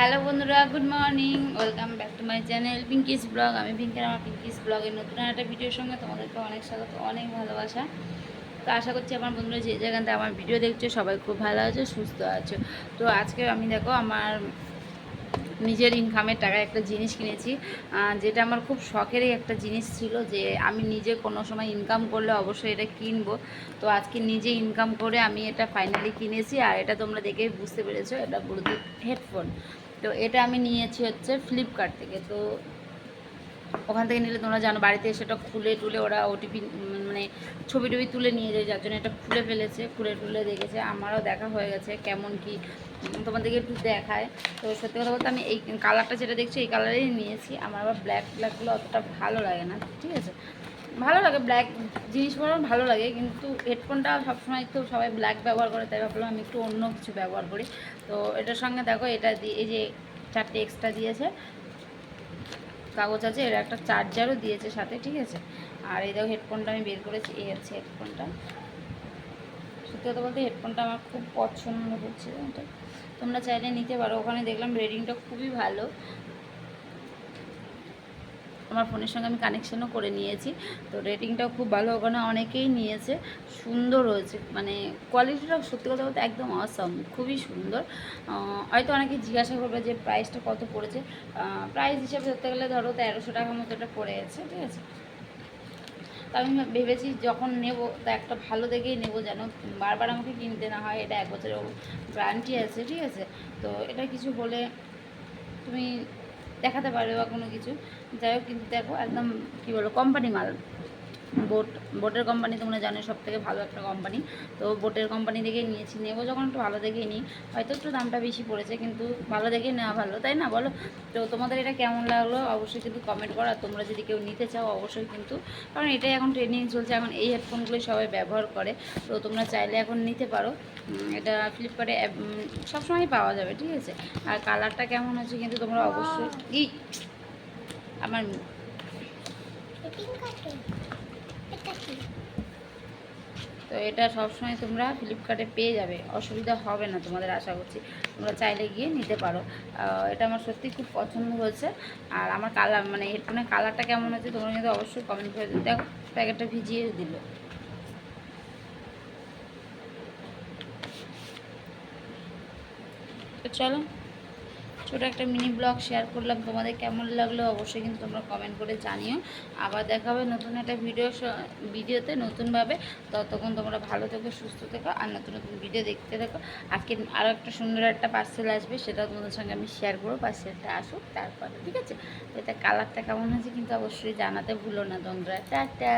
Hello বন্ধুরা, good morning. Welcome back to my channel Pinky's blog. আমি পিঙ্কের আমার পিঙ্কিস ব্লগের নতুন একটা ভিডিওর সঙ্গে তোমাদেরকে অনেক স্বাগত, অনেক ভালোবাসা। তো আশা করছি আমার বন্ধুরা যে জায়গাতে আমার ভিডিও দেখছ, সবাই খুব ভালো আছো, সুস্থ আছো। তো আজকে আমি দেখো, আমার নিজের ইনকামের টাকায় একটা জিনিস কিনেছি যেটা আমার খুব শখেরই একটা জিনিস ছিল যে আমি নিজে কোনো সময় ইনকাম করলে অবশ্যই এটা কিনবো। তো আজকে নিজে ইনকাম করে আমি এটা ফাইনালি কিনেছি, আর এটা তোমরা দেখেই বুঝতে পেরেছ, এটা ব্লুটুথ হেডফোন তো এটা আমি নিয়েছি হচ্ছে ফ্লিপকার্ট থেকে। তো ওখান থেকে নিলে তোমরা জানো বাড়িতে এসে এটা খুলে টুলে ওরা ওটিপি মানে ছবি টবি তুলে নিয়ে যায়, যার জন্য এটা খুলে ফেলেছে, খুলে টুলে দেখেছে, আমারও দেখা হয়ে গেছে কেমন কি তোমাদেরকে একটু দেখায়। তো সত্যি কথা বলতে আমি এই কালারটা যেটা দেখছি, এই কালারেই নিয়েছি, আমার আবার ব্ল্যাক ব্ল্যাকগুলো অতটা ভালো লাগে না, ঠিক আছে? ভালো লাগে ব্ল্যাক জিনিস জিনিসগুলো ভালো লাগে, কিন্তু হেডফোনটা সবসময় তো সবাই ব্ল্যাক ব্যবহার করে, তাই ভাবলাম আমি একটু অন্য কিছু ব্যবহার করি। তো এটার সঙ্গে দেখো, এটা দিয়ে, এই যে চারটে এক্সট্রা দিয়েছে, কাগজ আছে, এর একটা চার্জারও দিয়েছে সাথে, ঠিক আছে? আর এই দেখো হেডফোনটা আমি বের করেছি, এই হচ্ছে হেডফোনটা সত্যি কথা বলতে হেডফোনটা আমার খুব পছন্দ হচ্ছে তোমরা চাইলে নিতে পারো, ওখানে দেখলাম রেডিংটা খুবই ভালো। আমার ফোনের সঙ্গে আমি কানেকশানও করে নিয়েছি। তো রেটিংটাও খুব ভালো, ওখানে অনেকেই নিয়েছে। সুন্দর হয়েছে মানে কোয়ালিটিটা সত্যি কথা বলতে একদম অসম খুবই সুন্দর। হয়তো অনেকে জিজ্ঞাসা করবে যে প্রাইসটা কত পড়েছে? প্রাইস হিসাবে ধরতে গেলে ধরো তেরোশো টাকার মতো এটা পড়ে গেছে ঠিক আছে? তো আমি ভেবেছি যখন নেব, তা একটা ভালো দেখেই নেব যেন। বারবার আমাকে কিনতে না হয়, এটা এক বছরের গ্যারান্টি আছে, ঠিক আছে? তো এটা কিছু বলে তুমি দেখাতে পারবে বা কোনো কিছু। যাই হোক কিন্তু দেখো একদম কী বলব কোম্পানি মাল। বোট, বোটের কোম্পানি তোমরা জানো সব থেকে ভালো একটা কোম্পানি তো বোটের কোম্পানি দেখে নিয়েছি, নেব যখন একটু ভালো দেখেই নিই। হয়তো একটু দামটা বেশি পড়েছে, কিন্তু ভালো দেখে নেওয়া ভালো, তাই না বলো? তো তোমাদের এটা কেমন লাগল অবশ্যই কিন্তু কমেন্ট করো, আর তোমরা যদি কেউ নিতে চাও অবশ্যই কিন্তু, কারণ এটাই এখন ট্রেনিং চলছে, এখন এই হেডফোনগুলোই সবাই ব্যবহার করে। তো তোমরা চাইলে এখন নিতে পারো। এটা ফ্লিপকার্টে সবসময় পাওয়া যাবে, ঠিক আছে? আর কালারটা কেমন হচ্ছে কিন্তু তোমরা অবশ্যই আমার তো এটা সবসময় তোমরা ফ্লিপকার্টে পেয়ে যাবে। অসুবিধা হবে না তোমাদের, আশা করছি। তোমরা চাইলে গিয়ে নিতে পারো। এটা আমার সত্যি খুব পছন্দ হয়েছে। আর আমার কালার মানে হেডফোনের কালারটা কেমন হচ্ছে তোমরা কিন্তু অবশ্যই কমেন্ট করে দেখো, প্যাকেটটা ভিজিয়ে দিল। চলো। ছোটো একটা মিনি ব্লগ শেয়ার করলাম। তোমাদের কেমন লাগল অবশ্যই কিন্তু তোমরা কমেন্ট করে জানিও। আবার দেখা হবে নতুন একটা ভিডিও ভিডিওতে নতুনভাবে। ততক্ষণ তোমরা ভালো থেকো, সুস্থ থেকো আর নতুন নতুন ভিডিও দেখতে থাকো। আজকে আরও একটা সুন্দর একটা পার্সেল আসবে, সেটাও তোমাদের সঙ্গে আমি শেয়ার করব। পার্সেলটা আসুক, তারপরে, ঠিক আছে? এটা কালারটা কেমন হয়েছে কিন্তু অবশ্যই জানাতে ভুলো না তোমরা। টাটা!